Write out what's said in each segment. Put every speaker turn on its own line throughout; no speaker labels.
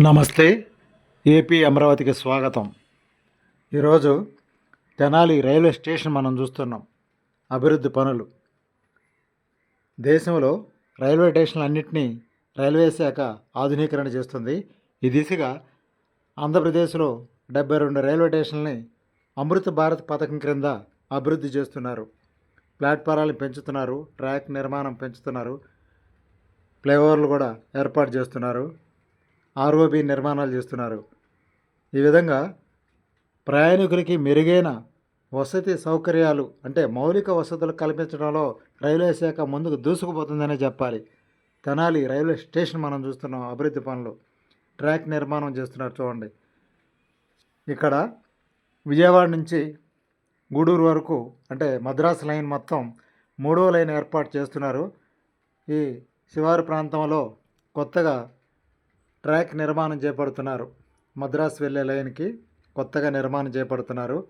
నమస్తే. ఏపీ అమరావతికి స్వాగతం. ఈరోజు తెనాలి రైల్వే స్టేషన్ మనం చూస్తున్నాం. అభివృద్ధి పనులు. దేశంలో రైల్వే స్టేషన్లు అన్నింటినీ రైల్వే శాఖ ఆధునీకరణ చేస్తుంది. ఈ దిశగా ఆంధ్రప్రదేశ్లో డెబ్బై రెండు రైల్వే స్టేషన్లని అమృత భారత్ పథకం క్రింద అభివృద్ధి చేస్తున్నారు. ప్లాట్ఫారాలను పెంచుతున్నారు ట్రాక్ నిర్మాణం పెంచుతున్నారు ఫ్లైఓవర్లు కూడా ఏర్పాటు చేస్తున్నారు. ఆర్ఓబి నిర్మాణాలు చేస్తున్నారు. ఈ విధంగా ప్రయాణికులకి మెరుగైన వసతి సౌకర్యాలు అంటే మౌలిక వసతులు కల్పించడంలో రైల్వే శాఖ ముందుకు దూసుకుపోతుందనే చెప్పాలి. తెనాలి రైల్వే స్టేషన్ మనం చూస్తున్నాం అభివృద్ధి పనులు. ట్రాక్ నిర్మాణం చేస్తున్నారు చూడండి. ఇక్కడ విజయవాడ నుంచి గూడూరు వరకు అంటే మద్రాసు లైన్ మొత్తం మూడో లైన్ ఏర్పాటు చేస్తున్నారు. ఈ శివారు ప్రాంతంలో కొత్తగా ట్రాక్ నిర్మాణం చేపడుతున్నారు. మద్రాసు వెళ్ళే లైన్కి కొత్తగా నిర్మాణం చేపడుతున్నారు.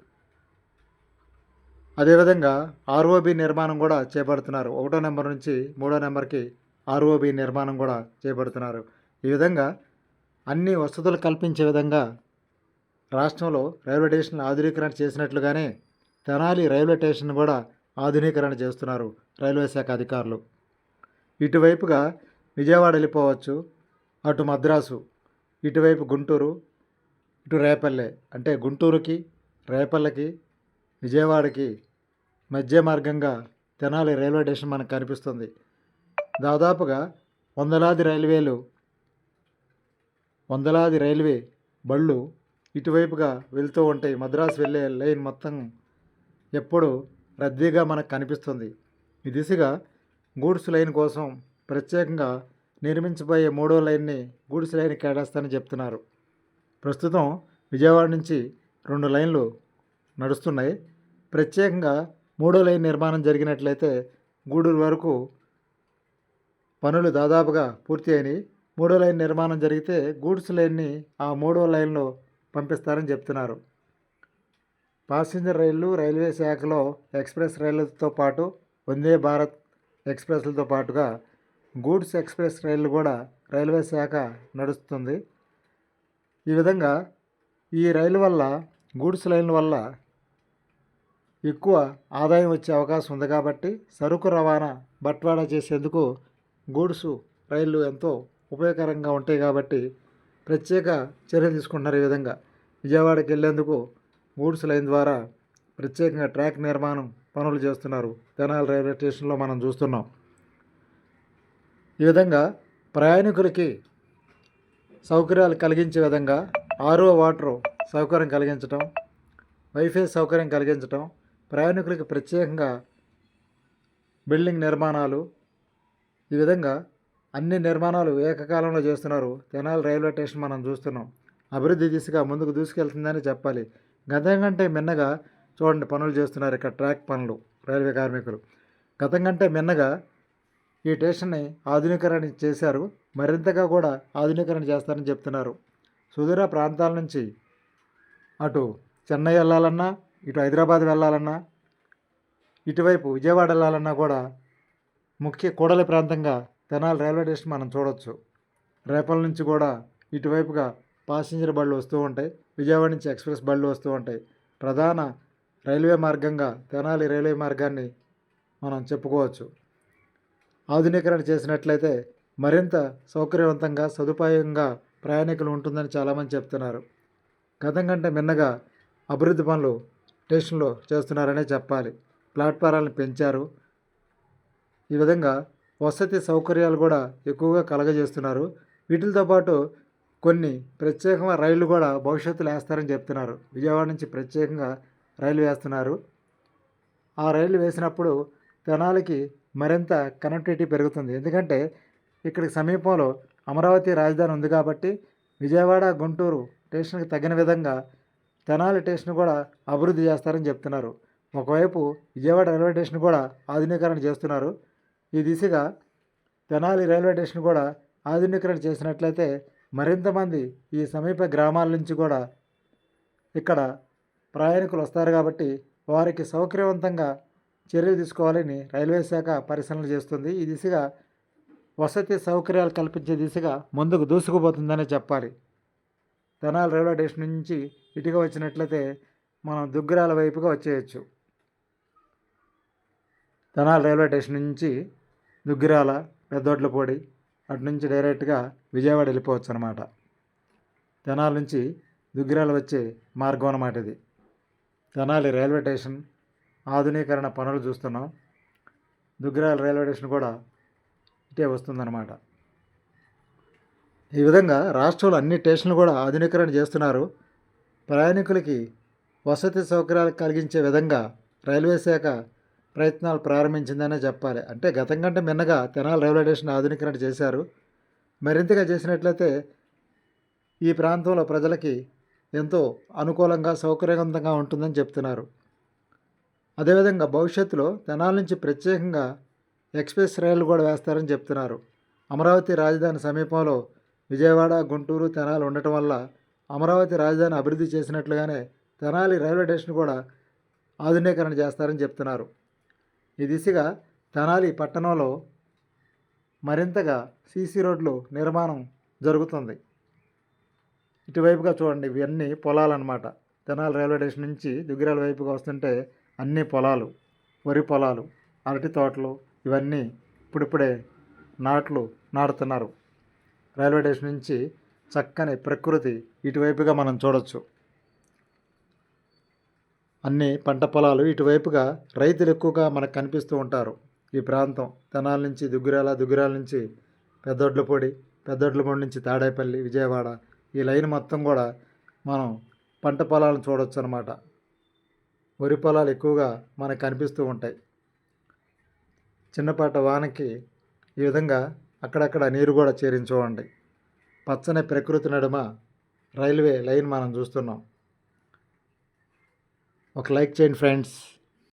అదేవిధంగా ఆర్ఓబి నిర్మాణం కూడా చేపడుతున్నారు. ఒకటో నెంబర్ నుంచి మూడో నెంబర్కి ఆర్ఓబి నిర్మాణం కూడా చేపడుతున్నారు. ఈ విధంగా అన్ని వసతులు కల్పించే విధంగా రాష్ట్రంలో రైల్వే స్టేషన్ ఆధునీకరణ చేసినట్లుగానే తెనాలి రైల్వే స్టేషన్ కూడా ఆధునీకరణ చేస్తున్నారు రైల్వే శాఖ అధికారులు. ఇటువైపుగా విజయవాడ వెళ్ళిపోవచ్చు. అటు మద్రాసు ఇటువైపు గుంటూరు ఇటు రేపల్లె. అంటే గుంటూరుకి రేపల్లెకి విజయవాడకి మధ్య మార్గంగా తెనాలి రైల్వే స్టేషన్ మనకు కనిపిస్తుంది. దాదాపుగా వందలాది రైల్వేలు వందలాది రైల్వే బళ్ళు ఇటువైపుగా వెళ్తూ ఉంటాయి. మద్రాసు వెళ్ళే లైన్ మొత్తం ఎప్పుడు రద్దీగా మనకు కనిపిస్తుంది. ఈ దిశగా గూడ్స్ లైన్ కోసం ప్రత్యేకంగా నిర్మించబోయే మూడో లైన్ని గూడ్స్ లైన్ కేటాస్తానని చెప్తున్నారు. ప్రస్తుతం విజయవాడ నుంచి రెండు లైన్లు నడుస్తున్నాయి. ప్రత్యేకంగా మూడో లైన్ నిర్మాణం జరిగినట్లయితే గూడూరు వరకు పనులు దాదాపుగా పూర్తి అయినాయి. మూడో లైన్ నిర్మాణం జరిగితే గూడ్స్ లైన్ని ఆ మూడో లైన్లో పంపిస్తారని చెప్తున్నారు. పాసింజర్ రైళ్ళు రైల్వే శాఖలో ఎక్స్ప్రెస్ రైళ్ళతో పాటు వందే భారత్ ఎక్స్ప్రెస్లతో పాటుగా గూడ్స్ ఎక్స్ప్రెస్ రైళ్ళు కూడా రైల్వే శాఖ నడుస్తుంది. ఈ విధంగా ఈ రైలు వల్ల గూడ్స్ లైన్ల వల్ల ఎక్కువ ఆదాయం వచ్చే అవకాశం ఉంది కాబట్టి సరుకు రవాణా బట్వాడా చేసేందుకు గూడ్స్ రైళ్ళు ఎంతో ఉపయోగకరంగా ఉంటాయి కాబట్టి ప్రత్యేక చర్య తీసుకుంటున్నారు ఈ విధంగా. విజయవాడకి వెళ్ళేందుకు గూడ్స్ లైన్ ద్వారా ప్రత్యేకంగా ట్రాక్ నిర్మాణం పనులు చేస్తున్నారు. తెనాలి రైల్వే స్టేషన్లో మనం చూస్తున్నాం. ఈ విధంగా ప్రయాణికులకి సౌకర్యాలు కలిగించే విధంగా ఆరో వాటర్ సౌకర్యం కలిగించటం వైఫై సౌకర్యం కలిగించటం ప్రయాణికులకి ప్రత్యేకంగా బిల్డింగ్ నిర్మాణాలు ఈ విధంగా అన్ని నిర్మాణాలు ఏకకాలంలో చేస్తున్నారు. తెనాలి రైల్వే స్టేషన్ మనం చూస్తున్నాం. అభివృద్ధి దిశగా ముందుకు దూసుకెళ్తుందని చెప్పాలి. గతం కంటే మిన్నగా చూడండి పనులు చేస్తున్నారు ఇక్కడ ట్రాక్ పనులు రైల్వే కార్మికులు. గతం కంటే మిన్నగా ఈ స్టేషన్ని ఆధునీకరణ చేశారు. మరింతగా కూడా ఆధునీకరణ చేస్తారని చెప్తున్నారు. సుదూర ప్రాంతాల నుంచి అటు చెన్నై వెళ్ళాలన్నా ఇటు హైదరాబాద్ వెళ్ళాలన్నా ఇటువైపు విజయవాడ వెళ్ళాలన్నా కూడా ముఖ్య కూడలి ప్రాంతంగా తెనాలి రైల్వే స్టేషన్ మనం చూడొచ్చు. రేపల నుంచి కూడా ఇటువైపుగా పాసింజర్ బళ్ళు వస్తూ ఉంటాయి. విజయవాడ నుంచి ఎక్స్ప్రెస్ బళ్ళు వస్తూ ఉంటాయి. ప్రధాన రైల్వే మార్గంగా తెనాలి రైల్వే మార్గాన్ని మనం చెప్పుకోవచ్చు. ఆధునీకరణ చేసినట్లయితే మరింత సౌకర్యవంతంగా సదుపాయంగా ప్రయాణికులు ఉంటుందని చాలామంది చెప్తున్నారు. గతం కంటే మిన్నగా అభివృద్ధి పనులు స్టేషన్లో చేస్తున్నారనే చెప్పాలి. ప్లాట్ఫారాలను పెంచారు. ఈ విధంగా వసతి సౌకర్యాలు కూడా ఎక్కువగా కలగజేస్తున్నారు. వీటితో పాటు కొన్ని ప్రత్యేకమైన రైళ్ళు కూడా భవిష్యత్తులో వేస్తారని చెప్తున్నారు. విజయవాడ నుంచి ప్రత్యేకంగా రైలు వేస్తున్నారు. ఆ రైలు వేసినప్పుడు తెనాలికి మరింత కనెక్టివిటీ పెరుగుతుంది. ఎందుకంటే ఇక్కడికి సమీపంలో అమరావతి రాజధాని ఉంది కాబట్టి విజయవాడ గుంటూరు స్టేషన్కి తగిన విధంగా తెనాలి స్టేషన్ కూడా అభివృద్ధి చేస్తారని చెప్తున్నారు. ఒకవైపు విజయవాడ రైల్వే స్టేషన్ కూడా ఆధునీకరణ చేస్తున్నారు. ఈ దిశగా తెనాలి రైల్వే స్టేషన్ కూడా ఆధునీకరణ చేసినట్లయితే మరింత మంది ఈ సమీప గ్రామాల నుంచి కూడా ఇక్కడ ప్రయాణికులు వస్తారు కాబట్టి వారికి సౌకర్యవంతంగా చర్యలు తీసుకోవాలని రైల్వే శాఖ పరిశీలన చేస్తుంది. ఈ దిశగా వసతి సౌకర్యాలు కల్పించే దిశగా ముందుకు దూసుకుపోతుందనే చెప్పాలి. తెనాలి రైల్వే స్టేషన్ నుంచి ఇటుక వచ్చినట్లయితే మనం దుగ్గరాల వైపుగా వచ్చేయచ్చు. తెనాలి రైల్వే స్టేషన్ నుంచి దుగ్గిరాల పెద్దొడ్లపూడి అటు నుంచి డైరెక్ట్గా విజయవాడ వెళ్ళిపోవచ్చు అనమాట తెనాలి నుంచి దుగ్గిరాల వచ్చే మార్గం అన్నమాట ఇది. తెనాలి రైల్వే స్టేషన్ ఆధునీకరణ పనులు చూస్తున్నాం. దుగ్గిరాల రైల్వే స్టేషన్ కూడా ఇటే వస్తుందన్నమాట. ఈ విధంగా రాష్ట్రంలో అన్ని స్టేషన్లు కూడా ఆధునీకరణ చేస్తున్నారు. ప్రయాణికులకి వసతి సౌకర్యాలు కలిగించే విధంగా రైల్వే శాఖ ప్రయత్నాలు ప్రారంభించిందనే చెప్పాలి. అంటే గతం కంటే మిన్నగా తెనాలి రైల్వే స్టేషన్ ఆధునీకరణ చేశారు. మరింతగా చేసినట్లయితే ఈ ప్రాంతంలో ప్రజలకి ఎంతో అనుకూలంగా సౌకర్యవంతంగా ఉంటుందని చెప్తున్నారు. అదేవిధంగా భవిష్యత్తులో తెనాల నుంచి ప్రత్యేకంగా ఎక్స్ప్రెస్ రైళ్ళు కూడా వేస్తారని చెప్తున్నారు. అమరావతి రాజధాని సమీపంలో విజయవాడ గుంటూరు తెనాలి ఉండటం వల్ల అమరావతి రాజధాని అభివృద్ధి చేసినట్లుగానే తెనాలి రైల్వే స్టేషన్ కూడా ఆధునీకరణ చేస్తారని చెప్తున్నారు. ఈ దిశగా తెనాలి పట్టణంలో మరింతగా సీసీ రోడ్లు నిర్మాణం జరుగుతుంది. ఇటువైపుగా చూడండి ఇవన్నీ పొలాలన్నమాట. తెనాలి రైల్వే స్టేషన్ నుంచి దుగ్గిరాల వైపుగా వస్తుంటే అన్ని పొలాలు వరి పొలాలు అరటి తోటలు ఇవన్నీ ఇప్పుడిప్పుడే నాట్లు నాటుతున్నారు. రైల్వే స్టేషన్ నుంచి చక్కని ప్రకృతి ఇటువైపుగా మనం చూడొచ్చు. అన్ని పంట పొలాలు ఇటువైపుగా రైతులు ఎక్కువగా మనకు కనిపిస్తూ ఉంటారు. ఈ ప్రాంతం తెనాల నుంచి దుగ్గురాల దుగ్గురాల నుంచి పెద్దొడ్లపొడి పెద్దొడ్లపొడి నుంచి తాడేపల్లి విజయవాడ ఈ లైన్ మొత్తం కూడా మనం పంట పొలాలను చూడొచ్చు అనమాట వరి పొలాలు ఎక్కువగా మనకు కనిపిస్తూ ఉంటాయి. చిన్నపాట వానకి ఈ విధంగా అక్కడక్కడ నీరు కూడా చేరించుకోండి పచ్చని ప్రకృతి నడుమ రైల్వే లైన్ మనం చూస్తున్నాం. ఒక లైక్ చేయండి ఫ్రెండ్స్.